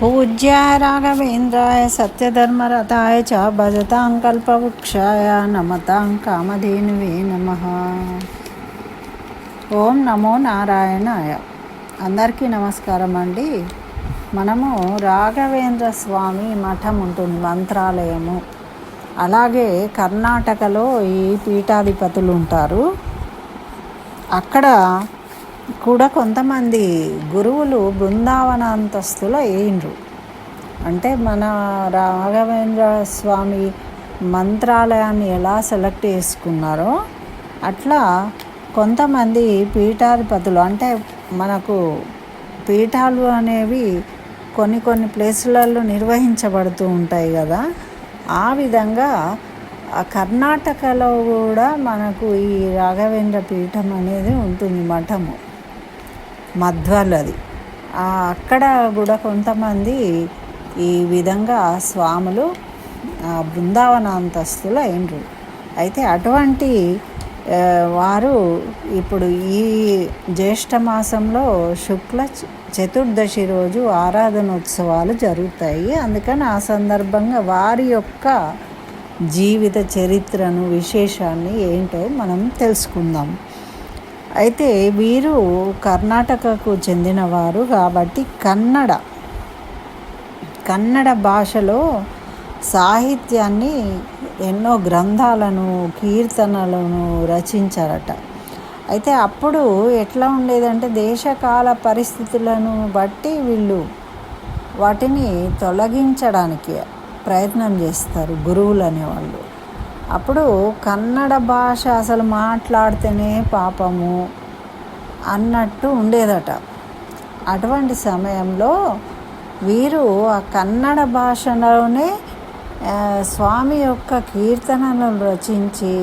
पूज्याय राघवेन्द्राय सत्यधर्मरताय च भजतां कल्पवृक्षाय नमतां कामधेनुवे नमः ఓం నమో నారాయణాయ అందరికీ నమస్కారం అండి మనము రాఘవేంద్ర స్వామి మఠం ఉంటుంది మంత్రాలయము అలాగే కర్ణాటకలో ఈ పీఠాధిపతులు ఉంటారు అక్కడ కూడా కొంతమంది గురువులు బృందావన అంతస్తులో అంటే మన రాఘవేంద్ర స్వామి మంత్రాలయాన్ని ఎలా సెలెక్ట్ చేసుకున్నారో అట్లా కొంతమంది పీఠాధిపతులు అంటే మనకు పీఠాలు అనేవి కొన్ని కొన్ని ప్లేసులలో నిర్వహించబడుతూ ఉంటాయి కదా ఆ విధంగా కర్ణాటకలో కూడా మనకు ఈ రాఘవేంద్ర పీఠం అనేది ఉంటుంది మఠము. మధ్వలది అక్కడ కూడా కొంతమంది ఈ విధంగా స్వాములు బృందావనాంతస్తులు బృందావన అంతస్తులు అయినరు అయితే అటువంటి వారు ఇప్పుడు ఈ జ్యేష్ఠ మాసంలో శుక్ల చతుర్దశి రోజు ఆరాధనోత్సవాలు జరుగుతాయి. అందుకని ఆ సందర్భంగా వారి యొక్క జీవిత చరిత్రను విశేషాన్ని ఏంటో మనం తెలుసుకుందాం. అయితే వీరు కర్ణాటకకు చెందినవారు కాబట్టి కన్నడ కన్నడ భాషలో సాహిత్యాన్ని ఎన్నో గ్రంథాలను కీర్తనలను రచించారట. అయితే అప్పుడు ఎట్లా ఉండేదంటే దేశకాల పరిస్థితులను బట్టి వీళ్ళు వాటిని తొలగించడానికి ప్రయత్నం చేస్తారు గురువులు అనేవాళ్ళు. అప్పుడు కన్నడ భాష అసలు మాట్లాడితేనే పాపము అన్నట్టు ఉండేదట. అటువంటి సమయంలో వీరు ఆ కన్నడ భాషలోనే స్వామి యొక్క కీర్తనలను రచించి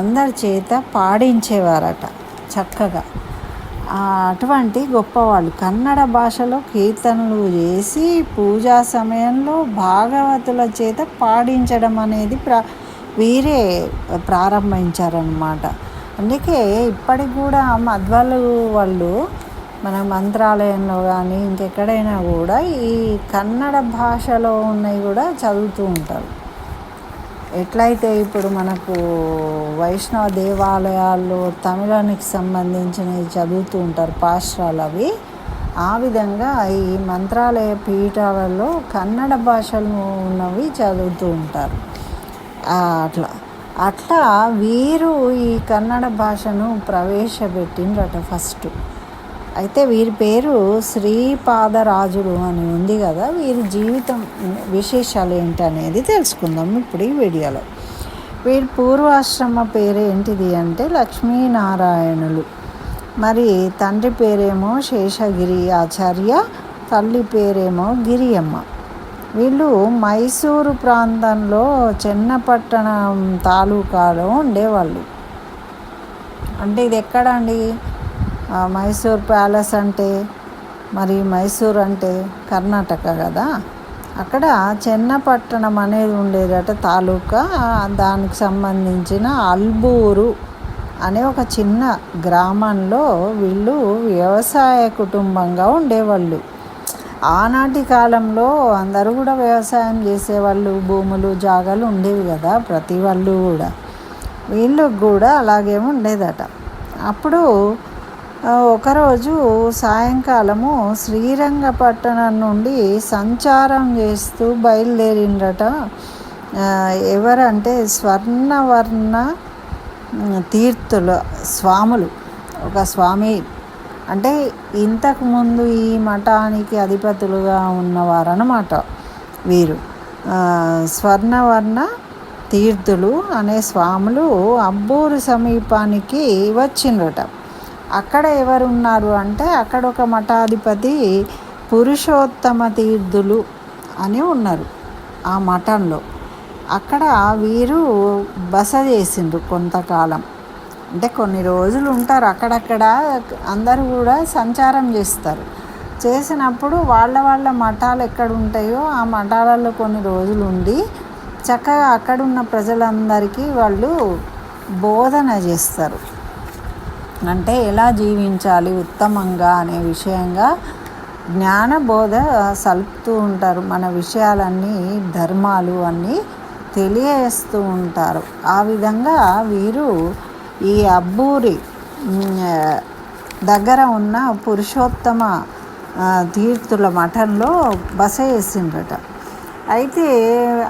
అందరి చేత పాడించేవారట చక్కగా. అటువంటి గొప్పవాళ్ళు కన్నడ భాషలో కీర్తనలు చేసి పూజా సమయంలో భాగవతుల చేత పాడించడం అనేది ప్ర వీరే ప్రారంభించారనమాట అందుకే ఇప్పటికి కూడా మధ్వాళ్ళు వాళ్ళు మన మంత్రాలయంలో కానీ ఇంకెక్కడైనా కూడా ఈ కన్నడ భాషలో ఉన్నవి కూడా చదువుతూ ఉంటారు. ఎట్లయితే ఇప్పుడు మనకు వైష్ణవ దేవాలయాల్లో తమిళానికి సంబంధించినవి చదువుతూ ఉంటారు పాశ్రాలు అవి ఆ విధంగా ఈ మంత్రాలయ పీఠాలలో కన్నడ భాషలు ఉన్నవి చదువుతూ ఉంటారు. అట్లా. అట్లా వీరు ఈ కన్నడ భాషను ప్రవేశపెట్టిండ్రట ఫస్ట్. అయితే వీరి పేరు శ్రీపాదరాజుడు అని ఉంది కదా వీరి జీవితం విశేషాలు ఏంటి అనేది తెలుసుకుందాం ఇప్పుడు ఈ వీడియోలో. వీరి పూర్వాశ్రమ పేరు ఏంటిది అంటే లక్ష్మీనారాయణులు. మరి తండ్రి పేరేమో శేషగిరి ఆచార్య తల్లి పేరేమో గిరియమ్మ. వీళ్ళు మైసూరు ప్రాంతంలో చెన్నపట్టణం తాలూకాలో ఉండేవాళ్ళు. అంటే ఇది ఎక్కడ అండి మైసూర్ ప్యాలెస్ అంటే మరి మైసూర్ అంటే కర్ణాటక కదా? అక్కడ చెన్నపట్టణం అనేది ఉండేదట తాలూకా. దానికి సంబంధించిన అల్బూరు అనే ఒక చిన్న గ్రామంలో వీళ్ళు వ్యవసాయ కుటుంబంగా ఉండేవాళ్ళు. ఆనాటి కాలంలో అందరూ కూడా వ్యవసాయం చేసేవాళ్ళు భూములు జాగాలు ఉండేవి కదా ప్రతి వాళ్ళు కూడా. వీళ్ళకు కూడా అలాగే ఉండేదట. అప్పుడు ఒకరోజు సాయంకాలము శ్రీరంగపట్టణం నుండి సంచారం చేస్తూ బయలుదేరిండట ఎవరంటే స్వర్ణవర్ణ ఉమ్, తీర్థుల స్వాములు. ఒక స్వామి అంటే ఇంతకుముందు ఈ మఠానికి అధిపతులుగా ఉన్నవారన్నమాట వీరు. స్వర్ణవర్ణ తీర్థులు అనే స్వాములు అబ్బూరు సమీపానికి వచ్చిండ్రట. అక్కడ ఎవరు ఉన్నారు అంటే అక్కడ ఒక మఠాధిపతి పురుషోత్తమ తీర్థులు అని ఉన్నారు ఆ మఠంలో. అక్కడ వీరు బస చేసిండ్రు కొంతకాలం. అంటే కొన్ని రోజులు ఉంటారు అక్కడక్కడ అందరూ కూడా సంచారం చేస్తారు. చేసినప్పుడు వాళ్ళ వాళ్ళ మఠాలు ఎక్కడ ఉంటాయో ఆ మఠాలలో కొన్ని రోజులు ఉండి చక్కగా అక్కడున్న ప్రజలందరికీ వాళ్ళు బోధన చేస్తారు. అంటే ఎలా జీవించాలి ఉత్తమంగా అనే విషయంగా జ్ఞానబోధ సలుపుతూ ఉంటారు. మన విషయాలన్నీ ధర్మాలు అన్నీ తెలియజేస్తూ ఉంటారు. ఆ విధంగా వీరు ఈ అబ్బూరి దగ్గర ఉన్న పురుషోత్తమ తీర్థుల మఠంలో బస చేసిండట అయితే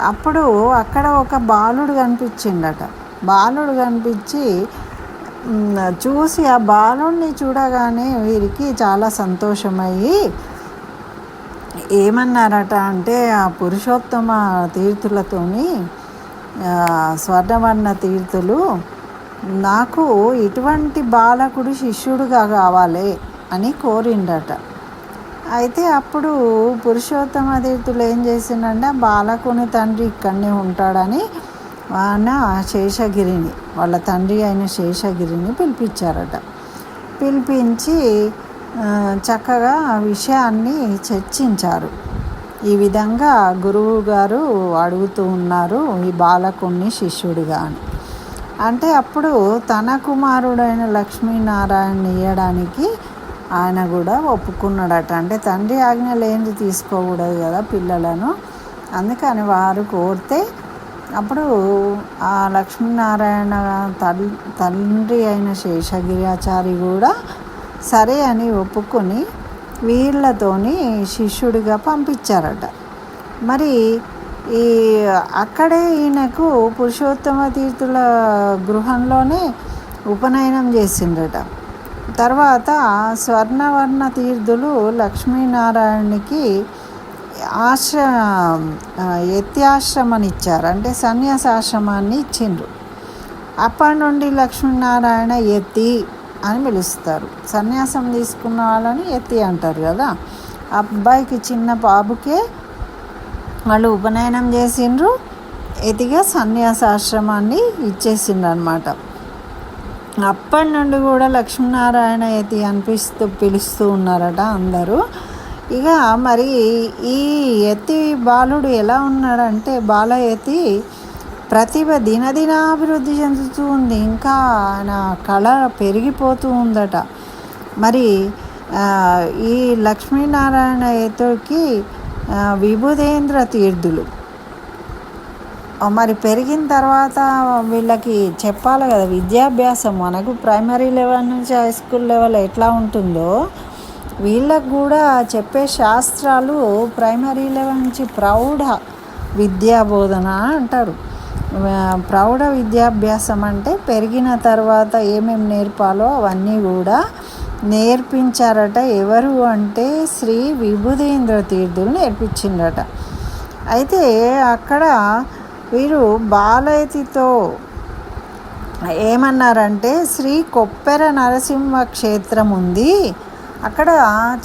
అప్పుడు అక్కడ ఒక బాలుడు కనిపించిండట. బాలుడు కనిపించి చూసి ఆ బాలుడిని చూడగానే వీరికి చాలా సంతోషమయ్యి ఏమన్నారట అంటే ఆ పురుషోత్తమ తీర్థులతోని స్వర్ణవర్ణ తీర్థులు నాకు ఇటువంటి బాలకుడు శిష్యుడుగా కావాలి అని కోరిండట. అయితే అప్పుడు పురుషోత్తమ తీర్థులు ఏం చేసిండంటే బాలకుని తండ్రి ఇక్కడనే ఉంటాడని ఆయన శేషగిరిని వాళ్ళ తండ్రి అయిన శేషగిరిని పిలిపించారట. పిలిపించి చక్కగా విషయాన్ని చర్చించారు. ఈ విధంగా గురువు గారు అడుగుతూ ఉన్నారు ఈ బాలకుణ్ణి శిష్యుడిగా అని. అంటే అప్పుడు తన కుమారుడైన లక్ష్మీనారాయణ ఇయ్యడానికి ఆయన కూడా ఒప్పుకున్నాడట. అంటే తండ్రి ఆజ్ఞ లేనిది తీసుకోకూడదు కదా పిల్లలను. అందుకని వారు కోరితే అప్పుడు ఆ లక్ష్మీనారాయణ తల్ తండ్రి అయిన శేషగిరాచారి కూడా సరే అని ఒప్పుకొని వీళ్ళతోని శిష్యుడిగా పంపించారట. మరి ఈ అక్కడే ఈయనకు పురుషోత్తమ తీర్థుల గృహంలోనే ఉపనయనం చేసిండట తర్వాత స్వర్ణవర్ణ తీర్థులు లక్ష్మీనారాయణకి ఆశ్ర యత్యాశ్రమాన్ని ఇచ్చారు అంటే సన్యాసాశ్రమాన్ని ఇచ్చిండ్రు. అప్పటి నుండి లక్ష్మీనారాయణ ఎత్తి అని పిలుస్తారు. సన్యాసం తీసుకున్న వాళ్ళని ఎత్తి అంటారు కదా. అబ్బాయికి చిన్న బాబుకే వాళ్ళు ఉపనయనం చేసిండ్రు. ఎతిగా సన్యాసాశ్రమాన్ని ఇచ్చేసిండ్రు అనమాట అప్పటి నుండి కూడా లక్ష్మీనారాయణ యతి అనిపిస్తూ పిలుస్తూ ఉన్నారట అందరూ. ఇక మరి ఈ యతి బాలుడు ఎలా ఉన్నాడంటే బాలయతి ప్రతిభ దినదినాభివృద్ధి చెందుతూ ఉంది. ఇంకా ఆయన కళ పెరిగిపోతూ ఉందట. మరి ఈ లక్ష్మీనారాయణ యతికి విభుదేంద్ర తీర్థులు. మరి పెరిగిన తర్వాత వీళ్ళకి చెప్పాలి కదా విద్యాభ్యాసం మనకు ప్రైమరీ లెవెల్ నుంచి హై స్కూల్ లెవెల్ ఎట్లా ఉంటుందో వీళ్ళకు కూడా చెప్పే శాస్త్రాలు ప్రైమరీ లెవెల్ నుంచి ప్రౌఢ విద్యా బోధన అంటారు ప్రౌఢ విద్యాభ్యాసం అంటే పెరిగిన తర్వాత ఏమేమి నేర్పాలో అవన్నీ కూడా నేర్పించారట. ఎవరు అంటే శ్రీ విభుదేంద్ర తీర్థులు నేర్పించిండట అయితే అక్కడ వీరు బాలయతితో ఏమన్నారంటే శ్రీ కొప్పెర నరసింహ క్షేత్రం ఉంది. అక్కడ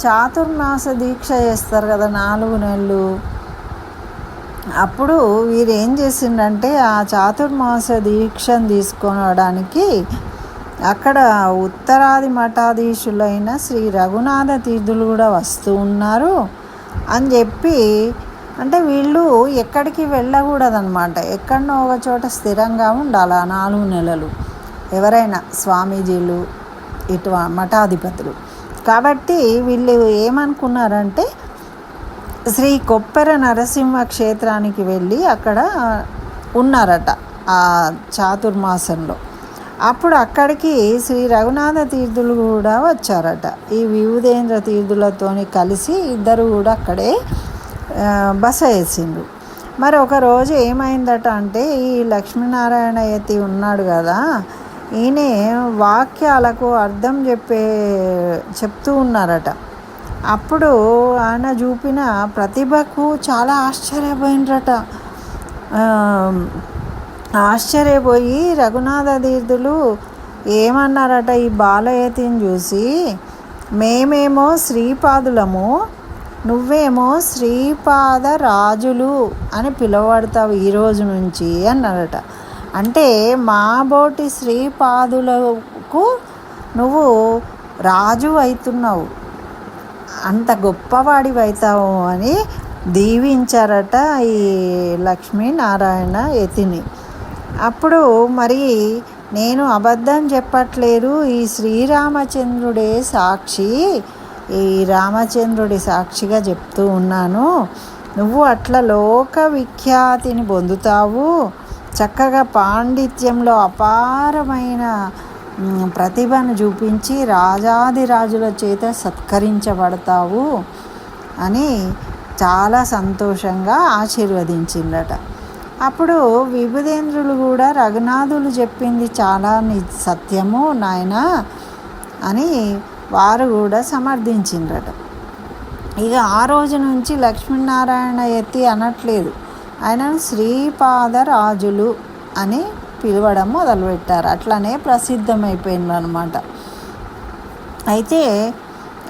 చాతుర్మాస దీక్ష చేస్తారు కదా నాలుగు నెలలు. అప్పుడు వీరు ఏం చేసిండంటే ఆ చాతుర్మాస దీక్షను తీసుకోవడానికి అక్కడ ఉత్తరాది మఠాధీశులైన శ్రీ రఘునాథ తీర్థులు కూడా వస్తూ ఉన్నారు అని చెప్పి అంటే వీళ్ళు ఎక్కడికి వెళ్ళకూడదనమాట ఎక్కడనో ఒక చోట స్థిరంగా ఉండాలి ఆ నాలుగు నెలలు. ఎవరైనా స్వామీజీలు ఇటు మఠాధిపతులు. కాబట్టి వీళ్ళు ఏమనుకున్నారంటే శ్రీ కొప్పెర నరసింహ క్షేత్రానికి వెళ్ళి అక్కడ ఉన్నారట ఆ చాతుర్మాసంలో. అప్పుడు అక్కడికి శ్రీ రఘునాథ తీర్థులు కూడా వచ్చారట. ఈ విభుదేంద్ర తీర్థులతోని కలిసి ఇద్దరు కూడా అక్కడే బస వేసిండ్రు మరి ఒక రోజు ఏమైందట అంటే ఈ లక్ష్మీనారాయణ యతి ఉన్నాడు కదా ఈయన వాక్యాలకు అర్థం చెప్పే చెప్తూ ఉన్నారట. అప్పుడు ఆయన చూపిన ప్రతిభకు చాలా ఆశ్చర్యపోయినరట ఆశ్చర్యపోయి రఘునాథ తీర్థులు ఏమన్నారట ఈ బాలయతిని చూసి? మేమేమో శ్రీపాదులము నువ్వేమో శ్రీపాద రాజులు అని పిలువబడతావు ఈ రోజు నుంచి అన్నారట. అంటే మా బోటి శ్రీపాదులకు నువ్వు రాజు అవుతున్నావు అంత గొప్పవాడివి అవుతావు అని దీవించారట ఈ లక్ష్మీనారాయణ యతిని. అప్పుడు మరి నేను అబద్ధం చెప్పట్లేదు. ఈ శ్రీరామచంద్రుడే సాక్షి. ఈ రామచంద్రుడి సాక్షిగా చెప్తూ ఉన్నాను. నువ్వు అట్లా లోక విఖ్యాతిని పొందుతావు. చక్కగా పాండిత్యంలో అపారమైన ప్రతిభను చూపించి రాజాదిరాజుల చేత సత్కరించబడతావు అని చాలా సంతోషంగా ఆశీర్వదించిందట. అప్పుడు విభుదేంద్రులు కూడా రఘునాథులు చెప్పింది చాలా ని సత్యము నాయన అని వారు కూడా సమర్థించిండ్రట. ఇక ఆ రోజు నుంచి లక్ష్మీనారాయణ ఎత్తి అనట్లేదు. ఆయనను శ్రీపాదరాజులు అని పిలవడం మొదలుపెట్టారు. అట్లనే ప్రసిద్ధమైపోయింది అనమాట అయితే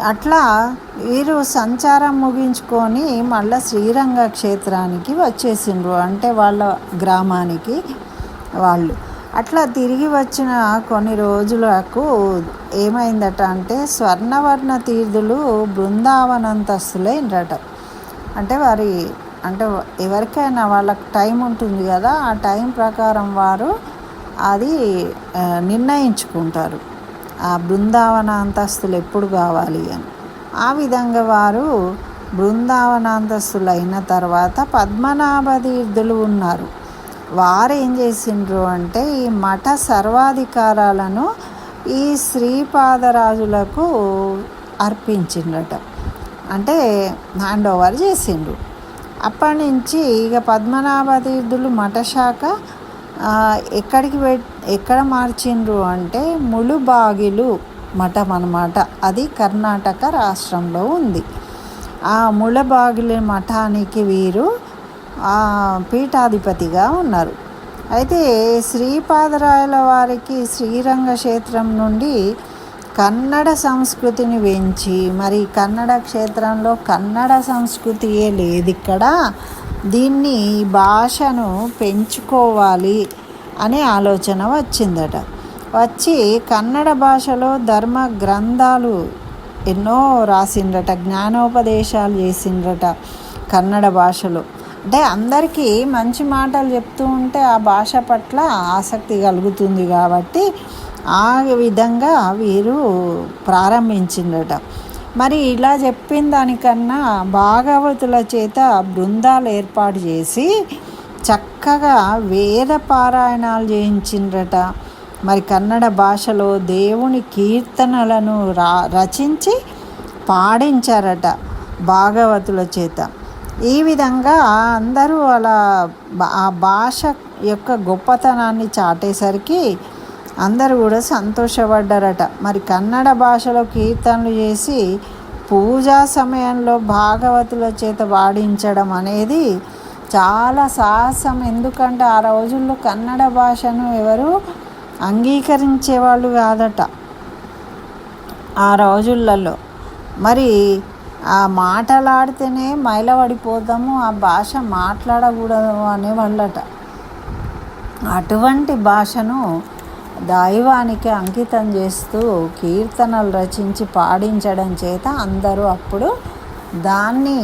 అట్లా వీరు సంచారం ముగించుకొని మళ్ళీ శ్రీరంగ క్షేత్రానికి వచ్చేసిండ్రు. అంటే వాళ్ళ గ్రామానికి వాళ్ళు. అట్లా తిరిగి వచ్చిన కొన్ని రోజులకు ఏమైందట అంటే స్వర్ణవర్ణ తీర్థులు బృందావనంతస్తులైనరట అంటే వారి అంటే ఎవరికైనా వాళ్ళకి టైం ఉంటుంది కదా ఆ టైం ప్రకారం వారు అది నిర్ణయించుకుంటారు. ఆ బృందావన అంతస్తులు ఎప్పుడు కావాలి అని. ఆ విధంగా వారు బృందావన అంతస్తులు అయిన తర్వాత పద్మనాభ తీర్థులు ఉన్నారు. వారు ఏం చేసిండ్రు అంటే ఈ మఠ సర్వాధికారాలను ఈ శ్రీపాదరాజులకు అర్పించిండ్రట. అంటే హ్యాండ్ ఓవర్ చేసిండ్రు. అప్పటి నుంచి ఇక పద్మనాభ తీర్థులు మఠశాఖ ఎక్కడికి ఎక్కడ మార్చిండ్రు అంటే ములుబాగిలు మఠం అన్నమాట. అది కర్ణాటక రాష్ట్రంలో ఉంది. ఆ ముళబాగిలి మఠానికి వీరు పీఠాధిపతిగా ఉన్నారు. అయితే శ్రీపాదరాయల వారికి శ్రీరంగ క్షేత్రం నుండి కన్నడ సంస్కృతిని పెంచి మరి కన్నడ క్షేత్రంలో కన్నడ సంస్కృతియే లేదు ఇక్కడ దీన్ని ఈ భాషను పెంచుకోవాలి అనే ఆలోచన వచ్చిందట. వచ్చి కన్నడ భాషలో ధర్మ గ్రంథాలు ఎన్నో రాసిండ్రట జ్ఞానోపదేశాలు చేసిండ్రట కన్నడ భాషలో. అంటే అందరికీ మంచి మాటలు చెప్తూ ఉంటే ఆ భాష పట్ల ఆసక్తి కలుగుతుంది కాబట్టి ఆ విధంగా వీరు ప్రారంభించిండట మరి ఇలా చెప్పిన దానికన్నా భాగవతుల చేత బృందాలు ఏర్పాటు చేసి చక్కగా వేద పారాయణాలు చేయించిండ్రట. మరి కన్నడ భాషలో దేవుని కీర్తనలను రా రచించి పాడించారట భాగవతుల చేత. ఈ విధంగా అందరూ అలా ఆ భాష యొక్క గొప్పతనాన్ని చాటేసరికి అందరూ కూడా సంతోషపడ్డారట. మరి కన్నడ భాషలో కీర్తనలు చేసి పూజా సమయంలో భాగవతుల చేత వాడించడం అనేది చాలా సాహసం. ఎందుకంటే ఆ రోజుల్లో కన్నడ భాషను ఎవరు అంగీకరించేవాళ్ళు కాదట ఆ రోజులలో. మరి ఆ మాటలాడితేనే మైలవడిపోతాము ఆ భాష మాట్లాడకూడదు అనేవాళ్ళట. అటువంటి భాషను దైవానికి అంకితం చేస్తూ కీర్తనలు రచించి పాడించడం చేత అందరూ అప్పుడు దాన్ని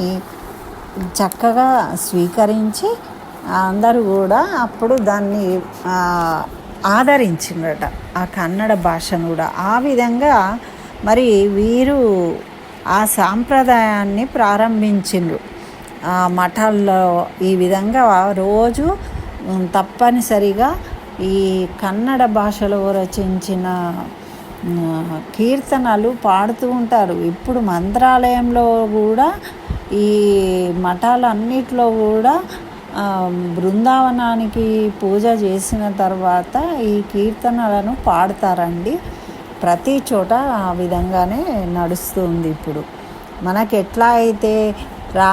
చక్కగా స్వీకరించి అందరూ కూడా అప్పుడు దాన్ని ఆ, ఆదరించిందట ఆ కన్నడ భాషను కూడా. ఆ విధంగా మరి వీరు ఆ సాంప్రదాయాన్ని ప్రారంభించిండ్రు. ఆ మఠాల్లో ఈ విధంగా రోజు తప్పనిసరిగా ఈ కన్నడ భాషలో రచించిన కీర్తనలు పాడుతూ ఉంటారు. ఇప్పుడు మంత్రాలయంలో కూడా ఈ మఠాలన్నిట్లో కూడా బృందావనానికి పూజ చేసిన తర్వాత ఈ కీర్తనలను పాడతారండి. ప్రతి చోట ఆ విధంగానే నడుస్తుంది ఇప్పుడు. మనకి ఎట్లా అయితే రా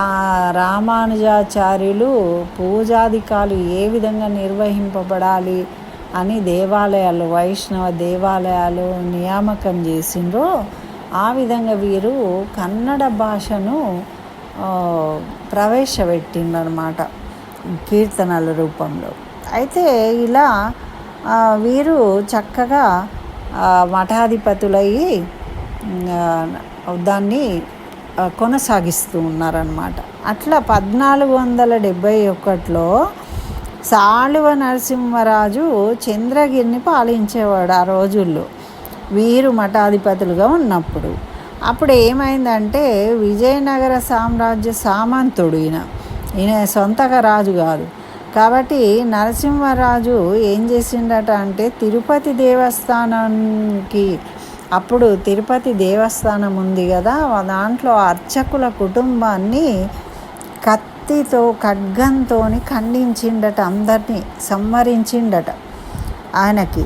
రామానుజాచార్యులు పూజాధికాలు ఏ విధంగా నిర్వహింపబడాలి అని దేవాలయాలు వైష్ణవ దేవాలయాలు నియామకం చేసిండ్రో ఆ విధంగా వీరు కన్నడ భాషను ప్రవేశపెట్టిండనమాట కీర్తనల రూపంలో. అయితే ఇలా వీరు చక్కగా మఠాధిపతులయ్యి దాన్ని కొనసాగిస్తూ ఉన్నారనమాట అట్లా పద్నాలుగు వందల డెబ్భై ఒకటిలో సాళువ నరసింహరాజు చంద్రగిరిని పాలించేవాడు ఆ రోజుల్లో. వీరు మఠాధిపతులుగా ఉన్నప్పుడు. అప్పుడు ఏమైందంటే విజయనగర సామ్రాజ్య సామంతుడు ఈయన. ఈయన సొంతగా రాజు కాదు. కాబట్టి నరసింహరాజు ఏం చేసిండట అంటే తిరుపతి దేవస్థానానికి అప్పుడు తిరుపతి దేవస్థానం ఉంది కదా దాంట్లో అర్చకుల కుటుంబాన్ని కత్తితో ఖడ్గంతో ఖండించిండట అందరినీ సంహరించిండట ఆయనకి.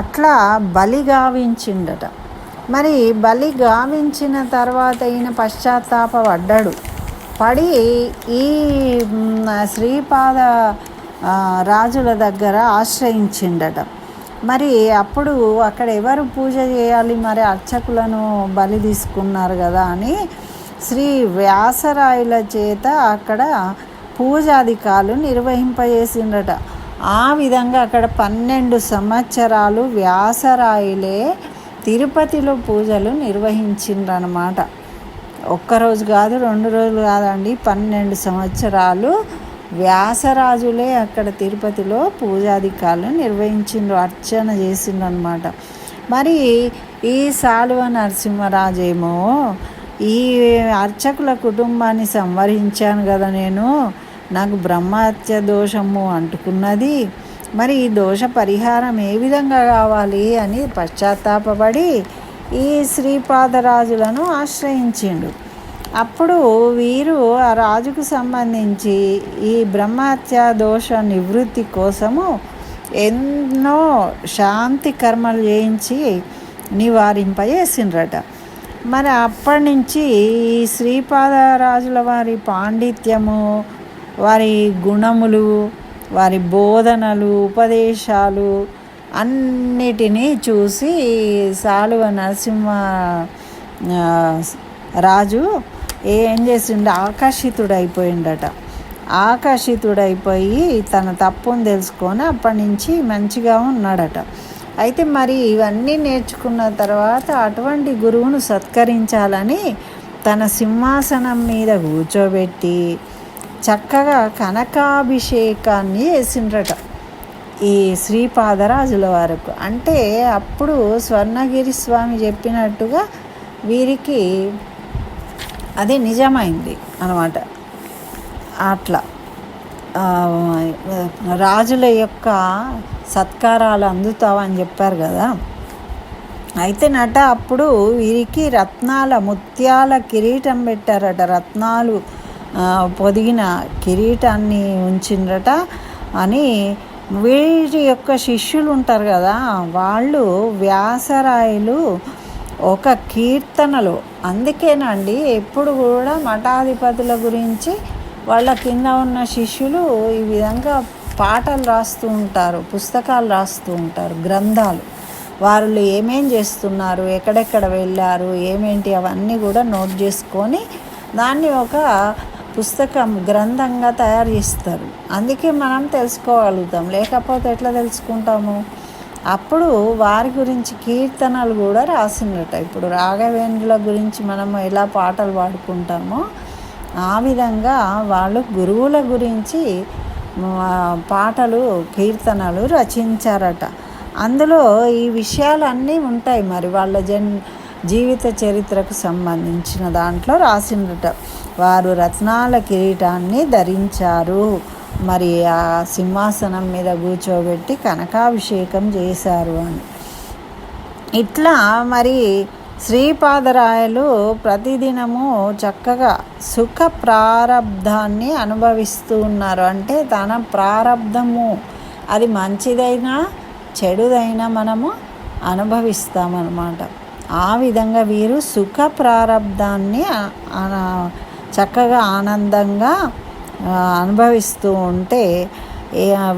అట్లా బలి గావించిండట. మరి బలి గావించిన తర్వాత ఈయన పశ్చాత్తాపడ్డాడు పడి ఈ శ్రీపాద రాజుల దగ్గర ఆశ్రయించిండట. మరి అప్పుడు అక్కడ ఎవరు పూజ చేయాలి? మరి అర్చకులను బలి తీసుకున్నారు కదా అని శ్రీ వ్యాసరాయుల చేత అక్కడ పూజాధికారులు నిర్వహింపజేసిండట ఆ విధంగా అక్కడ పన్నెండు సంవత్సరాలు వ్యాసరాయులే తిరుపతిలో పూజలు నిర్వహించిండ్రనమాట ఒక్కరోజు కాదు రెండు రోజులు కాదండి పన్నెండు సంవత్సరాలు వ్యాసరాజులే అక్కడ తిరుపతిలో పూజాధికారులు నిర్వహించిండ్రు అర్చన చేసిండ్రు అనమాట మరి ఈ సాలువ నరసింహరాజేమో ఈ అర్చకుల కుటుంబాన్ని సంవరించాను కదా నేను నాకు బ్రహ్మహత్య దోషము అంటుకున్నది. మరి ఈ దోష పరిహారం ఏ విధంగా కావాలి అని పశ్చాత్తాపడి ఈ శ్రీపాదరాజులను ఆశ్రయించిండు. అప్పుడు వీరు ఆ రాజుకు సంబంధించి ఈ బ్రహ్మహత్య దోష నివృత్తి కోసము ఎన్నో శాంతి కర్మలు చేయించి నివారింపజేసిండ్రట. మరి అప్పటి నుంచి ఈ శ్రీపాదరాజుల వారి పాండిత్యము వారి గుణములు వారి బోధనలు ఉపదేశాలు అన్నిటినీ చూసి సాలువ నరసింహ రాజు ఏం చేసిండు? ఆకర్షితుడైపోయిండట ఆకర్షితుడైపోయి తన తప్పును తెలుసుకొని అప్పటి నుంచి మంచిగా ఉన్నాడట. అయితే మరి ఇవన్నీ నేర్చుకున్న తర్వాత అటువంటి గురువును సత్కరించాలని తన సింహాసనం మీద కూర్చోబెట్టి చక్కగా కనకాభిషేకాన్ని చేసిండ్రట ఈ శ్రీపాదరాజుల వరకు. అంటే అప్పుడు స్వర్ణగిరి స్వామి చెప్పినట్టుగా వీరికి అది నిజమైంది అనమాట అట్లా. రాజుల యొక్క సత్కారాలు అందుతావని చెప్పారు కదా. అయితే నట అప్పుడు వీరికి రత్నాల ముత్యాల కిరీటం పెట్టారట. రత్నాలు పొదిగిన కిరీటాన్ని ఉంచిండ్రట అని వీరి యొక్క శిష్యులు ఉంటారు కదా. వాళ్ళు వ్యాసరాయలు ఒక కీర్తనలో. అందుకేనండి ఎప్పుడు కూడా మఠాధిపతుల గురించి వాళ్ళ కింద ఉన్న శిష్యులు ఈ విధంగా పాటలు రాస్తూ ఉంటారు పుస్తకాలు రాస్తూ ఉంటారు గ్రంథాలు. వాళ్ళు ఏమేం చేస్తున్నారు ఎక్కడెక్కడ వెళ్ళారు ఏమేంటి అవన్నీ కూడా నోట్ చేసుకొని దాన్ని ఒక పుస్తకం గ్రంథంగా తయారు చేస్తారు. అందుకే మనం తెలుసుకోగలుగుతాం. లేకపోతే ఎట్లా తెలుసుకుంటాము? అప్పుడు వారి గురించి కీర్తనలు కూడా రాసిండట ఇప్పుడు రాఘవేంద్రుల గురించి మనం ఎలా పాటలు పాడుకుంటామో ఆ విధంగా వాళ్ళు గురువుల గురించి పాటలు కీర్తనలు రచించారట. అందులో ఈ విషయాలన్నీ ఉంటాయి మరి. వాళ్ళ జన్ జీవిత చరిత్రకు సంబంధించిన దాంట్లో రాసిండట వారు రత్నాల కిరీటాన్ని ధరించారు. మరి ఆ సింహాసనం మీద కూర్చోబెట్టి కనకాభిషేకం చేశారు అని. ఇట్లా మరి శ్రీపాదరాయలు ప్రతిదినము చక్కగా సుఖ ప్రారంధాన్ని అనుభవిస్తూ ఉన్నారు. అంటే తన ప్రారబ్ధము అది మంచిదైనా చెడుదైనా మనము అనుభవిస్తామన్నమాట. ఆ విధంగా వీరు సుఖ ప్రారంధాన్ని చక్కగా ఆనందంగా అనుభవిస్తూ ఉంటే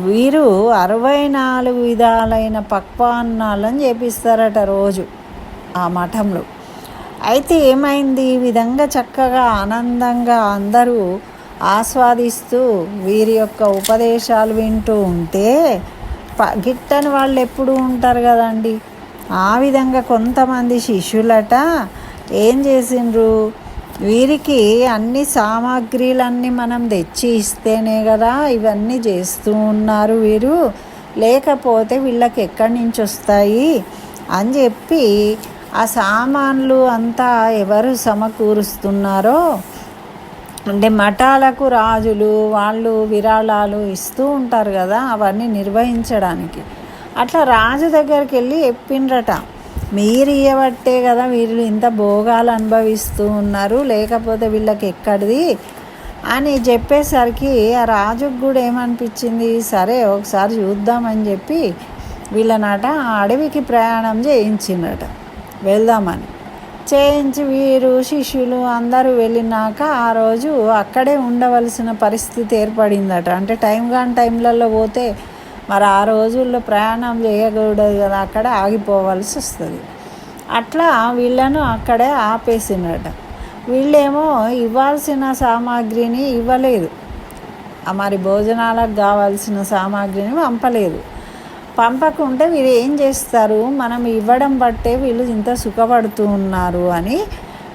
వీరు అరవై నాలుగు విధాలైన పక్వాన్నాలను చేపిస్తారట రోజు ఆ మఠంలో. అయితే ఏమైంది? ఈ విధంగా చక్కగా ఆనందంగా అందరూ ఆస్వాదిస్తూ వీరి యొక్క ఉపదేశాలు వింటూ ఉంటే ప గిట్టని వాళ్ళు ఎప్పుడు ఉంటారు కదండి. ఆ విధంగా కొంతమంది శిష్యులట ఏం చేసిండ్రు? వీరికి అన్ని సామాగ్రిలన్నీ మనం తెచ్చి ఇస్తేనే కదా ఇవన్నీ చేస్తూ ఉన్నారు వీరు. లేకపోతే వీళ్ళకి ఎక్కడి నుంచి వస్తాయి? అని చెప్పి ఆ సామాన్లు అంతా ఎవరు సమకూరుస్తున్నారో? అంటే మఠాలకు రాజులు వాళ్ళు విరాళాలు ఇస్తూ ఉంటారు కదా అవన్నీ నిర్వహించడానికి. అట్లా రాజు దగ్గరికి వెళ్ళి చెప్పిండ్రట. మీరు ఇవ్వబట్టే కదా వీళ్ళు ఇంత భోగాలు అనుభవిస్తూ ఉన్నారు లేకపోతే వీళ్ళకి ఎక్కడిది? అని చెప్పేసరికి ఆ రాజుకు కూడా ఏమనిపించింది? సరే ఒకసారి చూద్దామని చెప్పి వీళ్ళనట ఆ అడవికి ప్రయాణం చేయించిండట వెళ్దామని. చేయించి వీరు శిష్యులు అందరూ వెళ్ళినాక ఆ రోజు అక్కడే ఉండవలసిన పరిస్థితి ఏర్పడిందట. అంటే టైం కాని టైంలలో పోతే మరి ఆ రోజుల్లో ప్రయాణం చేయకూడదు కదా అక్కడ ఆగిపోవాల్సి వస్తుంది. అట్లా వీళ్ళను అక్కడే ఆపేసినట వీళ్ళేమో ఇవ్వాల్సిన సామాగ్రిని ఇవ్వలేదు. మరి భోజనాలకు కావాల్సిన సామాగ్రిని పంపలేదు. పంపకుంటే వీరు ఏం చేస్తారు? మనం ఇవ్వడం బట్టే వీళ్ళు ఇంత సుఖపడుతూ ఉన్నారు అని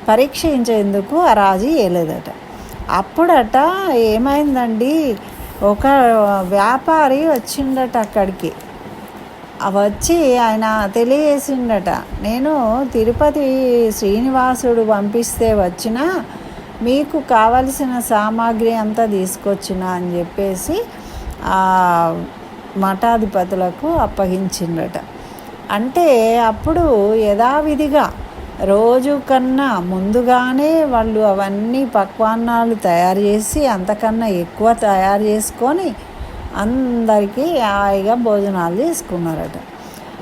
పరీక్షించేందుకు ఆ రాజు వేయలేదట అప్పుడట ఏమైందండి? ఒక వ్యాపారి వచ్చిండట అక్కడికి. వచ్చి ఆయన తెలియజేసిండట నేను తిరుపతి శ్రీనివాసుడు పంపిస్తే వచ్చిన మీకు కావలసిన సామాగ్రి అంతా తీసుకొచ్చిన అని చెప్పేసి ఆ మఠాధిపతులకు అప్పగించిండట. అంటే అప్పుడు యథావిధిగా రోజు కన్నా ముందుగానే వాళ్ళు అవన్నీ పక్వాన్నాలు తయారు చేసి అంతకన్నా ఎక్కువ తయారు చేసుకొని అందరికీ హాయిగా భోజనాలు చేసుకున్నారట.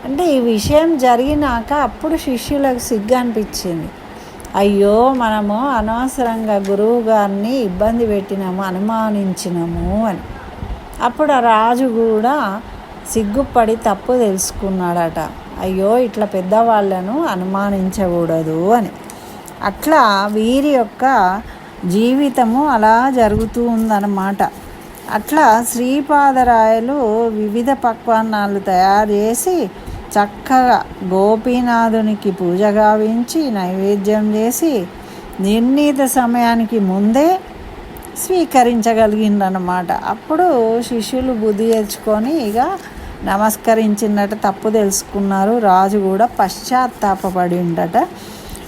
అంటే ఈ విషయం జరిగినాక అప్పుడు శిష్యులకు సిగ్గు అనిపించింది. అయ్యో మనము అనవసరంగా గురువు గారిని ఇబ్బంది పెట్టినాము అనుమానించినాము అని. అప్పుడు ఆ రాజు కూడా సిగ్గుపడి తప్పు తెలుసుకున్నాడట. అయ్యో ఇట్లా పెద్దవాళ్ళను అనుమానించకూడదు అని. అట్లా వీరి యొక్క జీవితము అలా జరుగుతూ ఉందన్నమాట. అట్లా శ్రీపాదరాయలు వివిధ పక్వాన్నాలు తయారు చేసి చక్కగా గోపీనాథునికి పూజ గావించి నైవేద్యం చేసి నిర్ణీత సమయానికి ముందే స్వీకరించగలిగిందనమాట అప్పుడు శిష్యులు బుద్ధి తెచ్చుకొని ఇక నమస్కరించినట్టు తప్పు తెలుసుకున్నారు. రాజు కూడా పశ్చాత్తాపడి ఉండట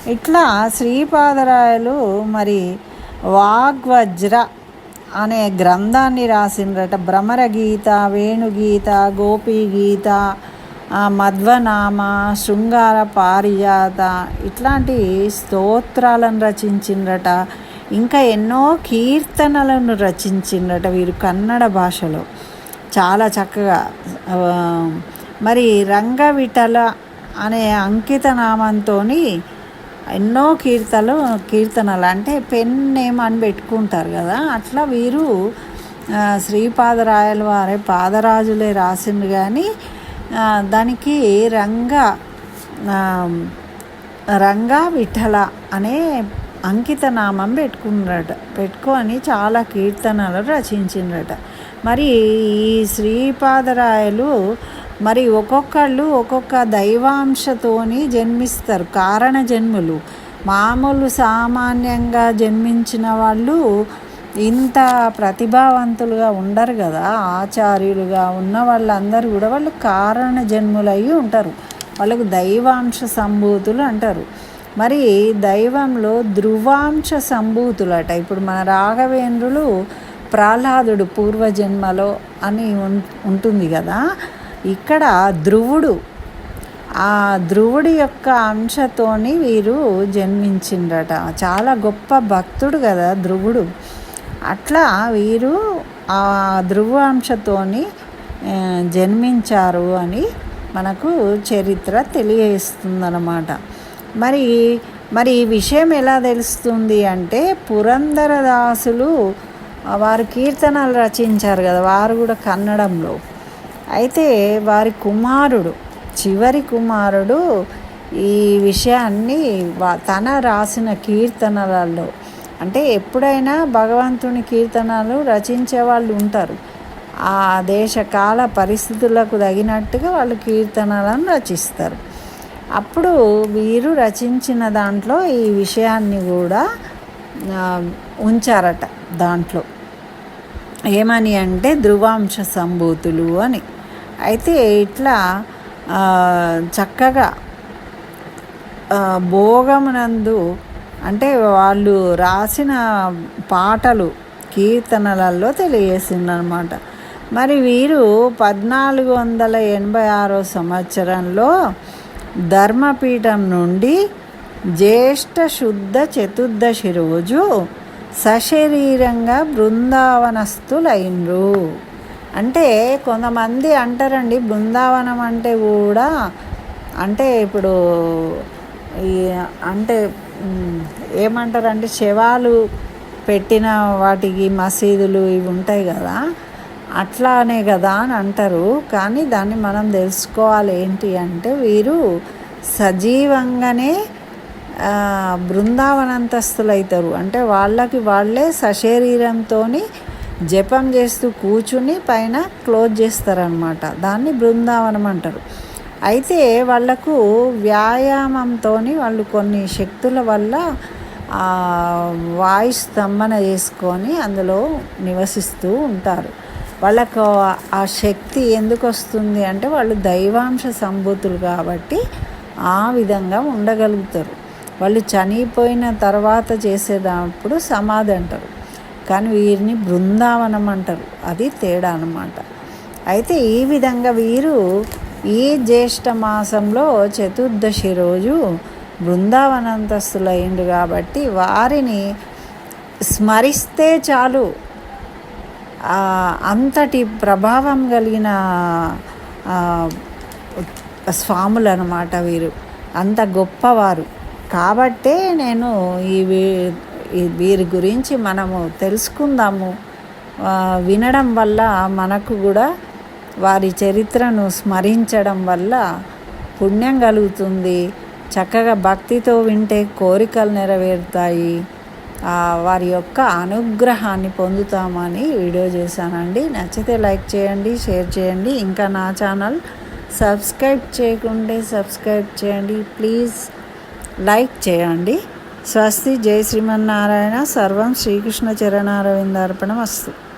ఇట్లా శ్రీపాదరాయలు మరి వాగ్వజ్ర అనే గ్రంథాన్ని రాసిండ్రట. భ్రమర గీత వేణుగీత గోపీగీత మధ్వనామ శృంగార పారిజాత ఇట్లాంటి స్తోత్రాలను రచించిండ్రట. ఇంకా ఎన్నో కీర్తనలను రచించిండ్రట వీరు కన్నడ భాషలో. చాలా చక్కగా మరి రంగవిఠల అనే అంకిత నామంతో ఎన్నో కీర్తలు కీర్తనలు అంటే పెన్ నేమ్ అని పెట్టుకుంటారు కదా అట్లా వీరు శ్రీపాదరాయల వారే పాదరాజులే రాసింది కానీ దానికి రంగ రంగ విఠల అనే అంకిత నామం పెట్టుకున్నారట పెట్టుకొని చాలా కీర్తనలు రచించిండ్రట. మరి ఈ శ్రీపాదరాయలు మరి ఒక్కొక్కళ్ళు ఒక్కొక్క దైవాంశతోని జన్మిస్తారు కారణ జన్ములు. మామూలు సామాన్యంగా జన్మించిన వాళ్ళు ఇంత ప్రతిభావంతులుగా ఉండరు కదా. ఆచార్యులుగా ఉన్న వాళ్ళందరూ కూడా వాళ్ళు కారణ జన్ములయ్యి ఉంటారు. వాళ్ళకు దైవాంశ సంభూతులు అంటారు. మరి దైవంలో ధృవాంశ సంభూతులట. ఇప్పుడు మన రాఘవేంద్రులు ప్రహ్లాదుడు పూర్వజన్మలో అని ఉంటుంది కదా. ఇక్కడ ధ్రువుడు ఆ ధ్రువుడి యొక్క అంశతోని వీరు జన్మించిండ్రట. చాలా గొప్ప భక్తుడు కదా ధ్రువుడు. అట్లా వీరు ఆ ధ్రువ అంశతోని జన్మించారు అని మనకు చరిత్ర తెలియజేస్తుందన్నమాట. మరి మరి ఈ విషయం ఎలా తెలుస్తుంది అంటే పురంధరదాసులు వారు కీర్తనలు రచించారు కదా వారు కూడా కన్నడంలో. అయితే వారి కుమారుడు చివరి కుమారుడు ఈ విషయాన్ని తన రాసిన కీర్తనలలో అంటే ఎప్పుడైనా భగవంతుని కీర్తనలు రచించే వాళ్ళు ఉంటారు. ఆ దేశకాల పరిస్థితులకు తగినట్టుగా వాళ్ళు కీర్తనలను రచిస్తారు. అప్పుడు వీరు రచించిన దాంట్లో ఈ విషయాన్ని కూడా ఉంచారట దాంట్లో. ఏమని అంటే ధృవాంశ సంభూతులు అని. అయితే ఇట్లా చక్కగా భోగమునందు అంటే వాళ్ళు రాసిన పాటలు కీర్తనలలో తెలియజేసిందనమాట. మరి వీరు పద్నాలుగు వందల ఎనభై ఆరో సంవత్సరంలో ధర్మపీఠం నుండి జ్యేష్ఠ శుద్ధ చతుర్దశి రోజు సశరీరంగా బృందావనస్తులైనరు అంటే కొంతమంది అంటారండి బృందావనం అంటే కూడా అంటే ఇప్పుడు ఈ అంటే ఏమంటారంటే శవాలు పెట్టిన వాటికి మసీదులు ఇవి ఉంటాయి కదా అట్లానే కదా అని అంటారు. కానీ దాన్ని మనం తెలుసుకోవాలి ఏంటి అంటే వీరు సజీవంగానే ఆ, అవుతారు అంటే వాళ్ళకి వాళ్ళే సశరీరంతో జపం చేస్తూ కూర్చుని పైన క్లోజ్ చేస్తారనమాట దాన్ని బృందావనం అంటారు. అయితే వాళ్ళకు వ్యాయామంతో వాళ్ళు కొన్ని శక్తుల వల్ల వాయు స్తంభన చేసుకొని అందులో నివసిస్తూ ఉంటారు. వాళ్ళకు ఆ శక్తి ఎందుకు వస్తుంది అంటే వాళ్ళు దైవాంశ సంభూతులు కాబట్టి ఆ విధంగా ఉండగలుగుతారు. వాళ్ళు చనిపోయిన తర్వాత చేసేటప్పుడు సమాధి అంటారు. కానీ వీరిని బృందావనం అంటారు. అది తేడా అన్నమాట. అయితే ఈ విధంగా వీరు ఈ జ్యేష్ఠ మాసంలో చతుర్దశి రోజు బృందావనంతస్తులైండు కాబట్టి వారిని స్మరిస్తే చాలు. అంతటి ప్రభావం కలిగిన స్వాములు అనమాట వీరు. అంత గొప్పవారు. కాబట్టే నేను ఈ వీ- వీరి గురించి మనము తెలుసుకుందాము. వినడం వల్ల మనకు కూడా వారి చరిత్రను స్మరించడం వల్ల పుణ్యం కలుగుతుంది. చక్కగా భక్తితో వింటే కోరికలు నెరవేరుతాయి. వారి యొక్క అనుగ్రహాన్ని పొందుతామని వీడియో చేశానండి. నచ్చితే లైక్ చేయండి షేర్ చేయండి. ఇంకా నా ఛానల్ సబ్స్క్రైబ్ చేయకుంటే సబ్స్క్రైబ్ చేయండి. ప్లీజ్. లైక్ చేయండి. స్వస్తి. జై శ్రీమన్నారాయణ. సర్వం శ్రీకృష్ణ చరణారవిందార్పణం వస్తు